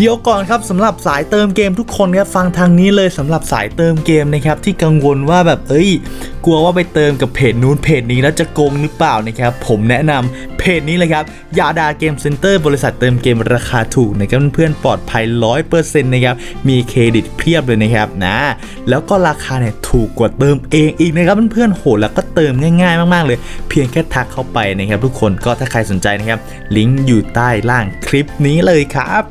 เดี๋ยวก่อนครับสำหรับสายเติมเกมทุกคนครับฟังทางนี้เลยสำหรับสายเติมเกมนะครับที่กังวลว่าแบบเอ้ย กลัวว่าไปเติมกับเพจนู้นเพจนี้แล้วจะโกงหรือเปล่านะครับผมแนะนำเพจนี้เลยครับยาดาเกมเซ็นเตอร์บริษัทเติมเกมราคาถูกนะครับเพื่อนๆปลอดภัย 100%นะครับมีเครดิตเพียบเลยนะครับนะแล้วก็ราคาเนี่ยถูกกว่าเติมเองอีกนะครับเพื่อนๆโหแล้วก็เติมง่าย ๆ มากๆ เลย เพียงแค่ทักเข้าไปนะครับทุกคนก็ถ้าใครสนใจนะครับลิงก์อยู่ใต้ล่างคลิปนี้เลยครับ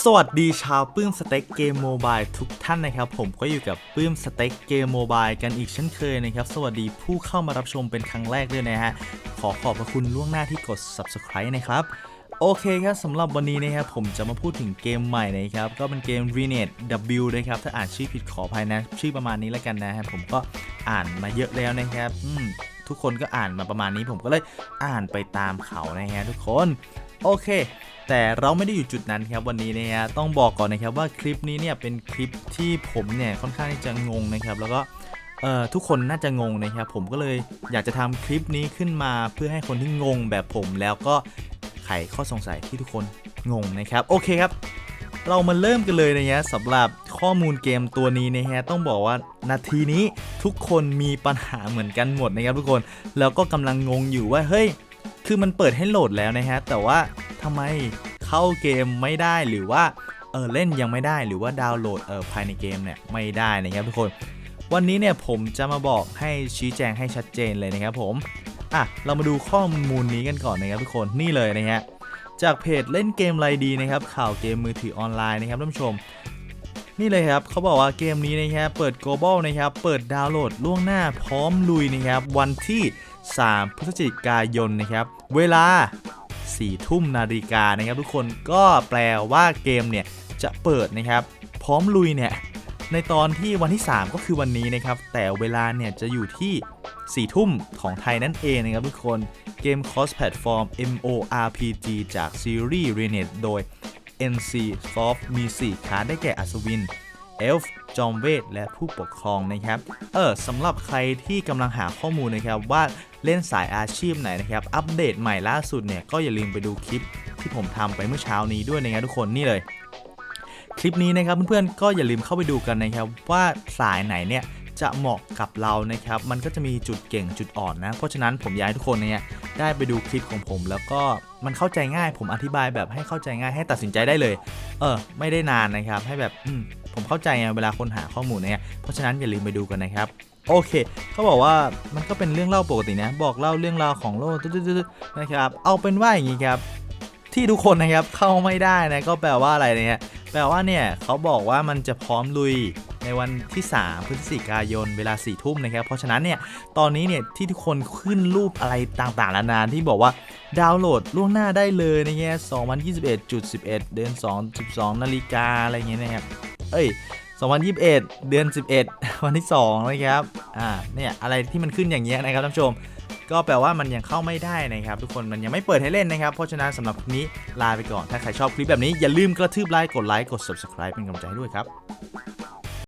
สวัสดีชาวปื้มสเต็กเกมโมบายทุกท่านนะครับ ผมก็อยู่กับปื้มสเต็กเกมโมบายกันอีกเช่นเคยนะครับ สวัสดีผู้เข้ามารับชมเป็นครั้งแรกด้วยนะฮะ ขอขอบพระคุณล่วงหน้าที่กด subscribe นะครับโอเคครับสำหรับวันนี้นะครับผมจะมาพูดถึงเกมใหม่นะครับ ก็เป็นเกม r e n e t W นะครับ ถ้าอ่านชื่อผิดขออภัยนะ ชื่อประมาณนี้แล้วกันนะครับผมก็อ่านมาเยอะแล้วนะครับทุกคนก็อ่านมาประมาณนี้ผมก็เลยอ่านไปตามเขานะฮะทุกคน โอเค แต่เราไม่ได้อยู่จุดนั้นครับวันนี้นะฮะต้องบอกก่อนนะครับว่าคลิปนี้เนี่ยเป็นคลิปที่ผมเนี่ยค่อนข้างที่จะงงนะครับ แล้วก็เอ่อทุกคนน่าจะงงนะครับผมก็เลยอยากจะทำคลิปนี้ขึ้นมาเพื่อให้คนที่งงแบบผมแล้วก็ไขข้อสงสัยที่ทุกคนงงนะครับโอเคครับ เรามาเริ่มกันเลยนะฮะสำหรับข้อมูลเกมตัวนี้นะฮะต้องบอกว่านาทีนี้ทุกคนมีปัญหาเหมือนกันหมดนะครับทุกคนแล้วก็กำลังงงอยู่ว่าเฮ้ย คือมันเปิดให้โหลดแล้วนะฮะ แต่ว่าทำไมเข้าเกมไม่ได้หรือว่าเออเล่นยังไม่ได้หรือว่าดาวน์โหลดเออภายในเกมเนี่ยไม่ได้นะครับทุกคน วันนี้เนี่ยผมจะมาบอกให้ชี้แจงให้ชัดเจนเลยนะครับผมอะเรามาดูข้อมูลนี้กันก่อนนะครับทุกคนนี่เลยนะฮะจากเพจเล่นเกมไรดีนะครับข่าวเกมมือถือออนไลน์นะครับท่านผู้ชม นี่เลยครับเขาบอกว่าเกมนี้นะครับเปิด global นะครับเปิดดาวน์โหลดล่วงหน้าพร้อมลุยนะครับวันที่ 3 พฤศจิกายนนะครับ เวลา 4 ทุ่มนาฬิกานะครับ ทุกคนก็แปลว่าเกมเนี่ยจะเปิดนะครับ พร้อมลุยเนี่ยในตอนที่วันที่ 3 ก็คือวันนี้นะครับ แต่เวลาเนี่ยจะอยู่ที่ 4 ทุ่มของไทยนั่นเองนะครับทุกคนเกม cross platform MORPG จากซีรีส์ r e n e t โดย NC Soft มี 4 คาร์ดได้แก่อัศวิน เอลฟ์จอมเวท และผู้ปกครองนะครับ เออสำหรับใครที่กำลังหาข้อมูลนะครับว่าเล่นสายอาชีพไหนนะครับ อัปเดตใหม่ล่าสุดเนี่ยก็อย่าลืมไปดูคลิปที่ผมทำไปเมื่อเช้านี้ด้วยนะครับทุกคนนี่เลย คลิปนี้นะครับเพื่อนๆก็อย่าลืมเข้าไปดูกันนะครับว่าสายไหนเนี่ยจะเหมาะกับเรานะครับ มันก็จะมีจุดเก่งจุดอ่อนนะ เพราะฉะนั้นผมอยากให้ทุกคนเนี่ยได้ไปดูคลิปของผมแล้วก็มันเข้าใจง่าย ผมอธิบายแบบให้เข้าใจง่ายให้ตัดสินใจได้เลย เออ ไม่ได้นานนะครับ ให้แบบอืม ผมเข้าใจไงเวลาคนหาข้อมูลเนี่ยเพราะฉะนั้นอย่าลืมไปดูกันนะครับโอเค เขาบอกว่ามันก็เป็นเรื่องเล่าปกตินะ บอกเล่าเรื่องราวของโลกตึ๊ดๆๆนะครับ เอาเป็นว่าอย่างนี้ครับ ที่ทุกคนนะครับเข้าไม่ได้นะก็แปลว่าอะไรเนี่ยแปลว่าเนี่ยเขาบอกว่ามันจะพร้อมลุยในวันที่ 3 พฤศจิกายนเวลา4ทุ่มนะครับ เพราะฉะนั้นเนี่ยตอนนี้เนี่ยที่ทุกคนขึ้นรูปอะไรต่างๆนานาที่บอกว่าดาวน์โหลดล่วงหน้าได้เลยนะเงี้ย2021.11 เดือน2 12 นาฬิกาอะไรเงี้ยนะครับ เอ้ย2021 เดือน 11 วันที่2นะครับอ่าเนี่ยอะไรที่มันขึ้นอย่างเงี้ยนะครับท่านผู้ชม ก็แปลว่ามันยังเข้าไม่ได้นะครับ ทุกคนมันยังไม่เปิดให้เล่นนะครับ เพราะฉะนั้นสำหรับคลิปนี้ลาไปก่อนถ้าใครชอบคลิปแบบนี้อย่าลืมกระทืบไลค์กดไลค์กด subscribe เป็นกำลังใจให้ด้วยครับ